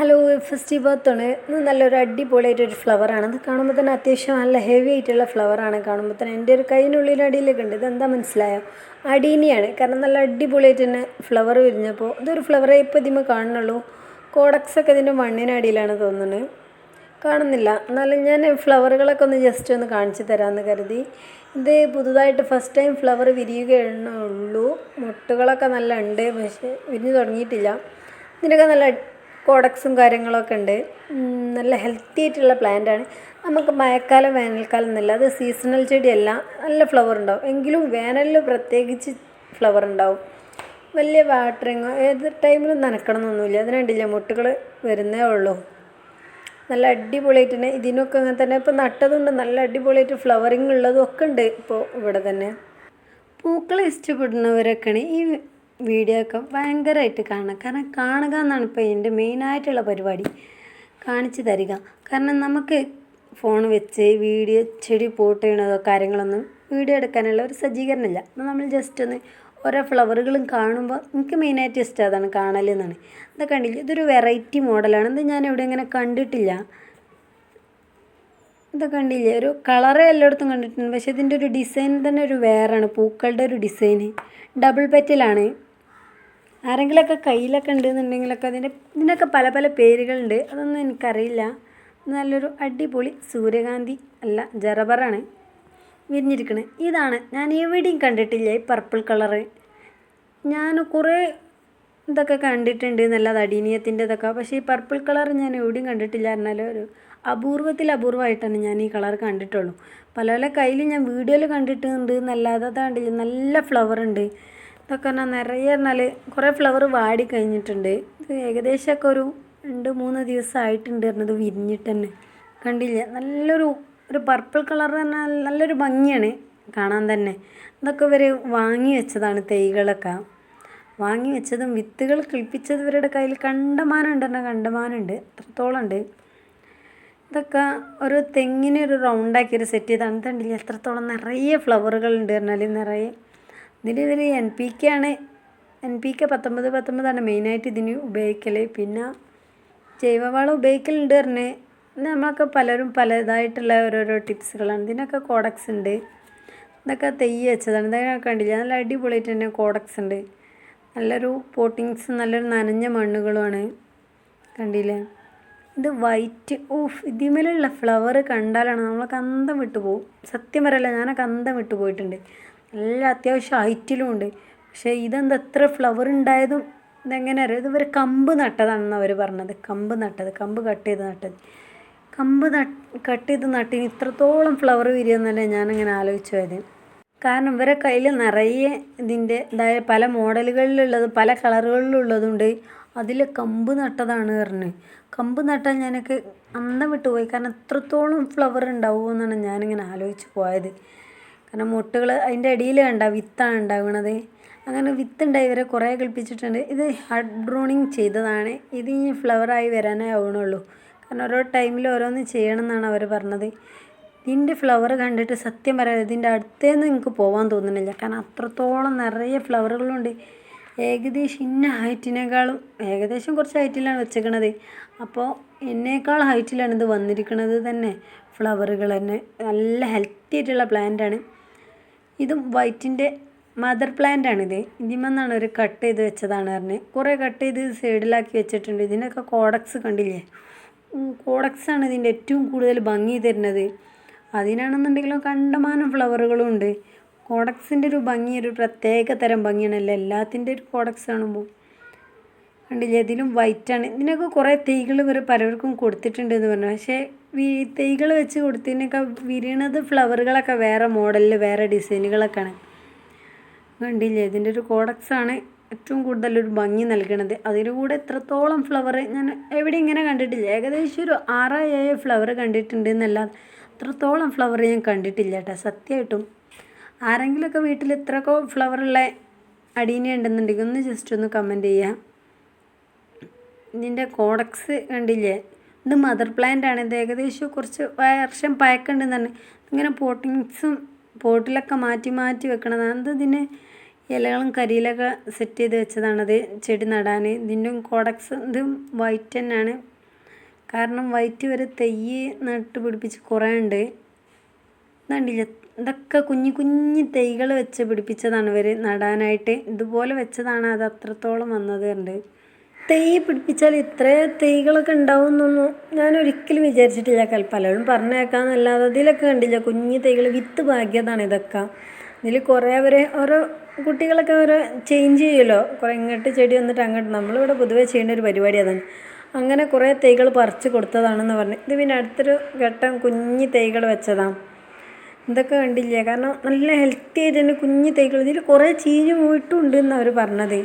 Hello first ബർത്താണ്. ഇത് നല്ലൊരു അടിപൊളിയായിട്ടൊരു ഫ്ലവറാണ്. ഇത് കാണുമ്പോൾ തന്നെ അത്യാവശ്യം നല്ല ഹെവി ആയിട്ടുള്ള ഫ്ലവറാണ് കാണുമ്പോൾ തന്നെ. എന്റെ ഒരു കൈയിനുള്ളിൽ അടിയിലൊക്കെ ഉണ്ട്. ഇതെന്താ മനസ്സിലായോ? അടീനിയാണ്. കാരണം നല്ല അടിപൊളിയായിട്ട് തന്നെ ഫ്ലവർ വിരിഞ്ഞപ്പോൾ ഇതൊരു ഫ്ലവറേ ഇപ്പോൾ ഇതിമ കാണുന്നുള്ളൂ. കോഡക്സ് ഒക്കെ ഇതിന്റെ മണ്ണിനടിയിലാണ് തോന്നുന്നത് കാണുന്നില്ല. എന്നാലും ഞാൻ ഫ്ലവറുകളൊക്കെ ഒന്ന് ജസ്റ്റ് ഒന്ന് കാണിച്ചു തരാമെന്ന് കരുതി. ഇത് പുതുതായിട്ട് ഫസ്റ്റ് ടൈം ഫ്ലവർ വിരിയുകയുള്ളൂ മുട്ടുകളൊക്കെ നല്ല ഉണ്ട് പക്ഷേ വിരിഞ്ഞു തുടങ്ങിയിട്ടില്ല. ഇതിനൊക്കെ നല്ല കോഡക്സും കാര്യങ്ങളൊക്കെ ഉണ്ട്. നല്ല ഹെൽത്തി ആയിട്ടുള്ള പ്ലാന്റാണ് നമുക്ക് മഴക്കാലം വേനൽക്കാലം എന്നല്ല അത് സീസണൽ ചെടിയല്ല. നല്ല ഫ്ലവർ ഉണ്ടാവും. എങ്കിലും വേനലിൽ പ്രത്യേകിച്ച് ഫ്ലവർ ഉണ്ടാവും. വലിയ വാട്ടറിങ് ഏത് ടൈമിലും നനക്കണം എന്നൊന്നുമില്ല അതിനുണ്ടില്ല മുട്ടുകൾ വരുന്നേ ഉള്ളൂ. നല്ല അടിപൊളിയായിട്ട് തന്നെ ഇതിനൊക്കെ അങ്ങനെ തന്നെ ഇപ്പോൾ നട്ടതുണ്ട് നല്ല അടിപൊളിയായിട്ട് ഫ്ലവറിങ് ഉള്ളതും ഒക്കെ ഉണ്ട്. ഇപ്പോൾ ഇവിടെ തന്നെ. പൂക്കളെ ഇഷ്ടപ്പെടുന്നവരൊക്കെയാണ് ഈ വീഡിയോ ഒക്കെ ഭയങ്കരമായിട്ട് കാണുക കാരണം കാണുക എന്നാണ് ഇപ്പോൾ എന്റെ മെയിനായിട്ടുള്ള പരിപാടി. കാണിച്ചു തരിക. കാരണം നമുക്ക് ഫോൺ വെച്ച് വീഡിയോ ചെടി പോട്ട് ചെയ്യണതോ കാര്യങ്ങളൊന്നും വീഡിയോ എടുക്കാനുള്ള ഒരു സജ്ജീകരണമില്ല. അപ്പോൾ നമ്മൾ ജസ്റ്റ് ഒന്ന് ഓരോ ഫ്ലവറുകളും കാണുമ്പോൾ എനിക്ക് മെയിനായിട്ട് ഇഷ്ടം അതാണ് കാണലെന്നാണ് ഇത് കണ്ടില്ല? ഇതൊരു വെറൈറ്റി മോഡലാണ് ഇത് ഞാൻ എവിടെ ഇങ്ങനെ കണ്ടിട്ടില്ല. ഇത് കണ്ടില്ലേ? ഒരു കളറ് എല്ലായിടത്തും കണ്ടിട്ടുണ്ട്. പക്ഷേ ഇതിന്റെ ഒരു ഡിസൈൻ തന്നെ ഒരു വേറാണ് പൂക്കളുടെ ഒരു ഡിസൈന് ഡബിൾ പെറ്റലാണ് ആരെങ്കിലുമൊക്കെ കയ്യിലൊക്കെ ഉണ്ടെന്നുണ്ടെങ്കിലൊക്കെ അതിന്റെ ഇതിനൊക്കെ പല പല പേരുകളുണ്ട്. അതൊന്നും എനിക്കറിയില്ല. നല്ലൊരു അടിപൊളി സൂര്യകാന്തി അല്ല ജറബറാണ് വിരിഞ്ഞിരിക്കുന്നത് ഇതാണ്. ഞാൻ എവിടെയും കണ്ടിട്ടില്ല ഈ പർപ്പിൾ കളറ് ഞാൻ കുറേ ഇതൊക്കെ കണ്ടിട്ടുണ്ട്. നല്ലത് അടീനിയത്തിന്റെ ഇതൊക്കെ പക്ഷേ ഈ പർപ്പിൾ കളർ ഞാൻ എവിടെയും കണ്ടിട്ടില്ല എന്നാൽ ഒരു അപൂർവത്തിൽ അപൂർവമായിട്ടാണ് ഞാൻ ഈ കളർ കണ്ടിട്ടുള്ളൂ. പല പല കയ്യിൽ ഞാൻ വീഡിയോയിൽ കണ്ടിട്ടുണ്ട്. എന്നല്ലാതെ അതാണ്ടില്ല നല്ല ഫ്ലവർ ഉണ്ട്. ഇതൊക്കെ നിറയെ പറഞ്ഞാൽ കുറേ ഫ്ലവർ വാടി കഴിഞ്ഞിട്ടുണ്ട്. ഇത് ഏകദേശമൊക്കെ ഒരു രണ്ട് മൂന്ന് ദിവസം ആയിട്ടുണ്ട് പറഞ്ഞത് വിരിഞ്ഞിട്ട് തന്നെ. കണ്ടില്ല. നല്ലൊരു ഒരു പർപ്പിൾ കളർ തന്നെ നല്ലൊരു ഭംഗിയാണ് കാണാൻ തന്നെ. ഇതൊക്കെ ഇവർ വാങ്ങി വെച്ചതാണ് തൈകളൊക്കെ. വാങ്ങി വെച്ചതും വിത്തുകൾ കിളിപ്പിച്ചത് ഇവരുടെ കയ്യിൽ കണ്ടമാനമുണ്ട് തന്നെ കണ്ടമാനമുണ്ട് എത്രത്തോളം ഉണ്ട്. ഇതൊക്കെ ഒരു തെങ്ങിനെ ഒരു റൗണ്ടാക്കി ഒരു സെറ്റ് ചെയ്താണ് കണ്ടില്ല. എത്രത്തോളം നിറയെ ഫ്ലവറുകൾ ഉണ്ട് പറഞ്ഞാൽ നിറയെ ഇതിൽ ഇവർ എൻ പി കെ ആണ്. എൻ പി കെ പത്തൊമ്പത് പത്തൊമ്പതാണ് മെയിനായിട്ട് ഇതിന് ഉപയോഗിക്കൽ പിന്നെ ജൈവവളം ഉപയോഗിക്കലുണ്ട് പറഞ്ഞ്. നമ്മളൊക്കെ പലരും പലതായിട്ടുള്ള ഓരോരോ ടിപ്സുകളാണ്. ഇതിനൊക്കെ കോഡക്സ് ഉണ്ട്. ഇതൊക്കെ തെയ്യ് വെച്ചതാണ്. ഇതൊക്കെ കണ്ടില്ല? നല്ല അടിപൊളിയായിട്ട് തന്നെ കോഡക്സ് ഉണ്ട്. നല്ലൊരു പോട്ടിങ്സ് നല്ലൊരു നനഞ്ഞ മണ്ണുകളുമാണ്. കണ്ടില്ലേ? ഇത് വൈറ്റ് ഓഫ് ഇതിമേലുള്ള ഫ്ലവർ കണ്ടാലാണ് നമ്മളൊക്കെ അന്തം വിട്ടുപോകും. സത്യം പറയല്ല ഞാനൊക്കെ അന്തം വിട്ടു പോയിട്ടുണ്ട് നല്ല അത്യാവശ്യം ഹൈറ്റിലും ഉണ്ട്. പക്ഷേ ഇതെന്താ എത്ര ഫ്ലവർ ഉണ്ടായതും ഇതെങ്ങനെ അറിയാം? ഇതുവരെ കമ്പ് നട്ടതാണെന്ന് അവർ പറഞ്ഞത്. കമ്പ് നട്ടത്. കമ്പ് കട്ട് ചെയ്ത് നട്ടത്. കമ്പ് കട്ട് ചെയ്ത് നട്ടിന് ഇത്രത്തോളം ഫ്ലവർ വിരിയെന്നല്ലേ ഞാനിങ്ങനെ ആലോചിച്ചു പോയത്. കാരണം ഇവരെ കയ്യിൽ നിറയെ ഇതിന്റെ ഇതായ പല മോഡലുകളിലുള്ളത് പല കളറുകളിലുള്ളതുണ്ട്. അതിൽ കമ്പ് നട്ടതാണ് പറഞ്ഞത് കമ്പ് നട്ടാൽ ഞാനൊക്കെ അന്തം വിട്ടുപോയി. കാരണം എത്രത്തോളം ഫ്ലവർ ഉണ്ടാവുമെന്നാണ് ഞാനിങ്ങനെ ആലോചിച്ച് പോയത്. കാരണം മുട്ടകൾ അതിന്റെ അടിയിൽ കണ്ട വിത്താണ് ഉണ്ടാവുന്നത് അങ്ങനെ വിത്തുണ്ടായി ഇവരെ കുറേ കളിപ്പിച്ചിട്ടുണ്ട്. ഇത് ഹാർഡ് ബ്രൂണിങ് ചെയ്തതാണ്. ഇത് ഇനി ഫ്ലവറായി വരാനേ ആവണുള്ളൂ. കാരണം ഓരോ ടൈമിൽ ഓരോന്ന് ചെയ്യണം എന്നാണ് അവർ പറഞ്ഞത്. ഇതിന്റെ ഫ്ലവർ കണ്ടിട്ട് സത്യം പറയാം ഇതിന്റെ അടുത്തേന്ന് നിങ്ങൾക്ക് പോകാൻ തോന്നുന്നില്ല. കാരണം അത്രത്തോളം നിറയെ ഫ്ലവറുകളുണ്ട് ഏകദേശം ഇന്ന ഹൈറ്റിനേക്കാളും ഏകദേശം കുറച്ച് ഹൈറ്റിലാണ് വെച്ചേക്കണത്. അപ്പോൾ എന്നേക്കാൾ ഹൈറ്റിലാണ് ഇത് വന്നിരിക്കുന്നത് തന്നെ. ഫ്ലവറുകൾ തന്നെ നല്ല ഹെൽത്തി ആയിട്ടുള്ള പ്ലാന്റാണ് ഇതും വൈറ്റിന്റെ മദർ പ്ലാന്റ് ആണിത് ഇതിമെന്നാണ് ഒരു കട്ട് ചെയ്ത് വെച്ചതാണ് പറഞ്ഞത് കുറേ കട്ട് ചെയ്ത് സൈഡിലാക്കി വെച്ചിട്ടുണ്ട്. ഇതിനൊക്കെ കോഡക്സ് കണ്ടില്ലേ? കോഡക്സ് ആണ് ഇതിന്റെ ഏറ്റവും കൂടുതൽ ഭംഗി തരുന്നത്. അതിനാണെന്നുണ്ടെങ്കിലും കണ്ടമാനം ഫ്ലവറുകളും ഉണ്ട്. കോഡക്സിന്റെ ഒരു ഭംഗി ഒരു പ്രത്യേക തരം ഭംഗിയാണല്ലോ എല്ലാത്തിന്റെ ഒരു കോഡക്സ് കാണുമ്പോൾ. കണ്ടില്ലേ? ഇതിലും വൈറ്റാണ്. ഇതിനൊക്കെ കുറേ തൈകൾ ഇവർ പലർക്കും കൊടുത്തിട്ടുണ്ട് എന്ന് പറഞ്ഞു. പക്ഷേ തൈകൾ വെച്ച് കൊടുത്തതിനൊക്കെ വിരിയണത് ഫ്ലവറുകളൊക്കെ വേറെ മോഡലിൽ വേറെ ഡിസൈനുകളൊക്കെയാണ്. കണ്ടില്ലേ? ഇതിന്റെ ഒരു കോഡക്സാണ് ഏറ്റവും കൂടുതൽ ഒരു ഭംഗി നൽകണത്. അതിന്റെ കൂടെ എത്രത്തോളം ഫ്ലവർ ഞാൻ എവിടെ ഇങ്ങനെ കണ്ടിട്ടില്ല. ഏകദേശം ഒരു ആറായി ഏഴ് ഫ്ലവർ കണ്ടിട്ടുണ്ട് എന്നല്ലാതെ അത്രത്തോളം ഫ്ലവർ ഞാൻ കണ്ടിട്ടില്ല കേട്ടോ സത്യമായിട്ടും. ആരെങ്കിലുമൊക്കെ വീട്ടിൽ ഇത്രയൊക്കെ ഫ്ലവറുള്ള അടീന ഉണ്ടെന്നുണ്ടെങ്കിൽ ഒന്ന് ജസ്റ്റ് ഒന്ന് കമന്റ് ചെയ്യാം ഇതിന്റെ കോഡക്സ് കണ്ടില്ലേ? ഇത് മദർ പ്ലാന്റ് ആണ്. ഇത് ഏകദേശം കുറച്ച് വർഷം പഴക്കമുണ്ടെന്ന് തന്നെ ഇങ്ങനെ പോട്ടിങ്സും പോട്ടിലൊക്കെ മാറ്റി മാറ്റി വെക്കണതാണ്. ഇതിന് ഇലകളും കരിയിലൊക്കെ സെറ്റ് ചെയ്ത് വെച്ചതാണത് ചെടി നടാൻ. ഇതിന്റെ കോഡക്സ് ഇത് വൈറ്റ് തന്നെയാണ്. കാരണം വൈറ്റ് വരെ തെയ്യ് നട്ട് പിടിപ്പിച്ച് കുറേ ഉണ്ട്. ഇതുണ്ടില്ല? ഇതൊക്കെ കുഞ്ഞു കുഞ്ഞു തൈകൾ വെച്ച് പിടിപ്പിച്ചതാണ് ഇവർ നടാനായിട്ട്. ഇതുപോലെ വെച്ചതാണ് അത് അത്രത്തോളം വന്നത് ഉണ്ട് തൈ പിടിപ്പിച്ചാൽ ഇത്ര തൈകളൊക്കെ ഉണ്ടാവും എന്നൊന്നും ഞാൻ ഒരിക്കലും വിചാരിച്ചിട്ടില്ല പലരും പറഞ്ഞേക്കാന്നല്ലാതെ അതിലൊക്കെ കണ്ടില്ല. കുഞ്ഞു തൈകൾ വിത്ത് ഭാഗ്യതാണ് ഇതൊക്കെ. ഇതിൽ കുറേ അവരെ ഓരോ കുട്ടികളൊക്കെ ഓരോ ചേഞ്ച് ചെയ്യുമല്ലോ കുറേ ഇങ്ങോട്ട് ചെടി വന്നിട്ട് അങ്ങോട്ട്. നമ്മളിവിടെ പൊതുവേ ചെയ്യുന്ന ഒരു പരിപാടി അതാണ്. അങ്ങനെ കുറേ തൈകൾ പറിച്ച് കൊടുത്തതാണെന്ന് പറഞ്ഞു. ഇത് പിന്നെ അടുത്തൊരു ഘട്ടം കുഞ്ഞു തൈകൾ വെച്ചതാണ് ഇതൊക്കെ കണ്ടില്ല? കാരണം നല്ല ഹെൽത്തി ആയിട്ട് തന്നെ കുഞ്ഞു തൈകൾ. ഇതിൽ കുറേ ചീഞ്ഞ് പോയിട്ടുണ്ട് അവർ പറഞ്ഞത്.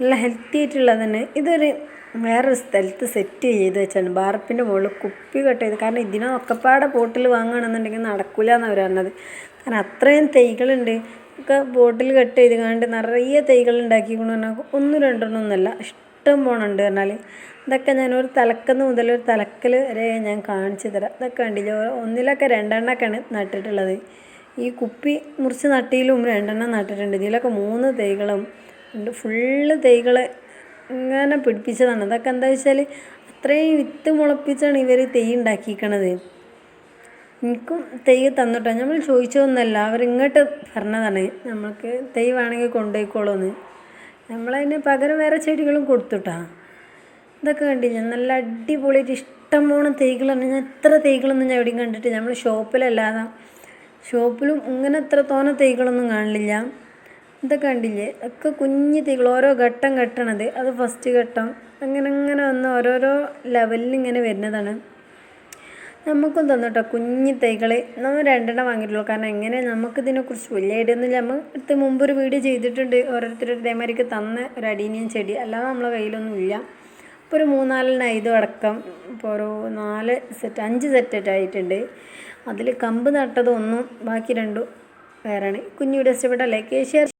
നല്ല ഹെൽത്തി ആയിട്ടുള്ളത് തന്നെ. ഇതൊരു വേറൊരു സ്ഥലത്ത് സെറ്റ് ചെയ്ത് വെച്ചാണ്. ബാർപ്പിന്റെ മുകളിൽ കുപ്പി കട്ട് ചെയ്ത്. കാരണം ഇതിനെ ഒക്കപ്പാടെ ബോട്ടിൽ വാങ്ങുകയാണെന്നുണ്ടെങ്കിൽ നടക്കില്ല എന്നാണ് അവർ പറഞ്ഞത്. കാരണം അത്രയും തൈകളുണ്ട്. ഒക്കെ ബോട്ടിൽ കട്ട് ചെയ്ത് കണ്ട് നിറയെ തൈകൾ ഉണ്ടാക്കിക്കൊണ്ട് പറഞ്ഞാൽ ഒന്നും രണ്ടെണ്ണം ഒന്നുമല്ല. ഇഷ്ടം പോണുണ്ട് പറഞ്ഞാൽ ഇതൊക്കെ ഞാൻ ഒരു തലക്കന്ന് മുതൽ ഒരു തലക്കൽ വരെ ഞാൻ കാണിച്ചു തരാം. ഇതൊക്കെ കണ്ടില്ല? ഒന്നിലൊക്കെ രണ്ടെണ്ണമൊക്കെയാണ് നട്ടിട്ടുള്ളത്. ഈ കുപ്പി മുറിച്ച് നട്ടിയിലും രണ്ടെണ്ണം നട്ടിട്ടുണ്ട്. ഇതിലൊക്കെ മൂന്ന് തൈകളും ഫുള്ള് തൈകൾ ഇങ്ങനെ പിടിപ്പിച്ചതാണ്. അതൊക്കെ എന്താ വെച്ചാൽ അത്രയും വിത്ത് മുളപ്പിച്ചാണ് ഇവർ തൈ ഉണ്ടാക്കിയിരിക്കണത് എനിക്കും തൈ തന്നിട്ടോ? നമ്മൾ ചോദിച്ചതൊന്നുമല്ല. അവരിങ്ങോട്ട് പറഞ്ഞതാണ്. നമ്മൾക്ക് തൈ വേണമെങ്കിൽ കൊണ്ടുപോയിക്കോളൂന്ന്. നമ്മളതിന് പകരം വേറെ ചെടികളും കൊടുത്തുട്ടാ. ഇതൊക്കെ കണ്ടില്ല? നല്ല അടിപൊളിയായിട്ട് ഇഷ്ടം പോണ തൈകളാണ്. ഞാൻ എത്ര തൈകളൊന്നും ഞാൻ എവിടെയും കണ്ടിട്ട് നമ്മൾ ഷോപ്പിലല്ലാതെ ഷോപ്പിലും ഇങ്ങനെ എത്ര തോന തൈകളൊന്നും കാണില്ല. ഇതൊക്കെ കണ്ടില്ലേ? ഒക്കെ കുഞ്ഞു തീകൾ ഓരോ ഘട്ടം കെട്ടണത് അത് ഫസ്റ്റ് ഘട്ടം. അങ്ങനെ അങ്ങനെ വന്ന് ഓരോരോ ലെവലിൽ ഇങ്ങനെ വരുന്നതാണ്. നമുക്കും തന്നിട്ടോ കുഞ്ഞു തൈകൾ നമ്മൾ രണ്ടെണ്ണം വാങ്ങിയിട്ടുള്ളൂ. കാരണം എങ്ങനെ നമുക്കിതിനെക്കുറിച്ച് വലിയ ഐഡിയ ഒന്നുമില്ല. നമ്മൾ അടുത്ത് മുമ്പ് ഒരു വീഡിയോ ചെയ്തിട്ടുണ്ട്. ഓരോരുത്തർ ഇതേമാതിരിക്ക് തന്ന ഒരു അടീനിയൻ ചെടി. അല്ലാതെ നമ്മളെ കയ്യിലൊന്നും ഇല്ല ഇപ്പോൾ ഒരു മൂന്നാലെണ്ണം ഇതും അടക്കം. ഇപ്പോൾ ഒരു നാല് സെറ്റ് അഞ്ച് സെറ്റ് ആയിട്ടുണ്ട്. അതിൽ കമ്പ് നട്ടതൊന്നും ബാക്കി രണ്ടും വേറെയാണ് കുഞ്ഞു വീഡിയോ ഇഷ്ടപ്പെട്ട ലൈക്ക്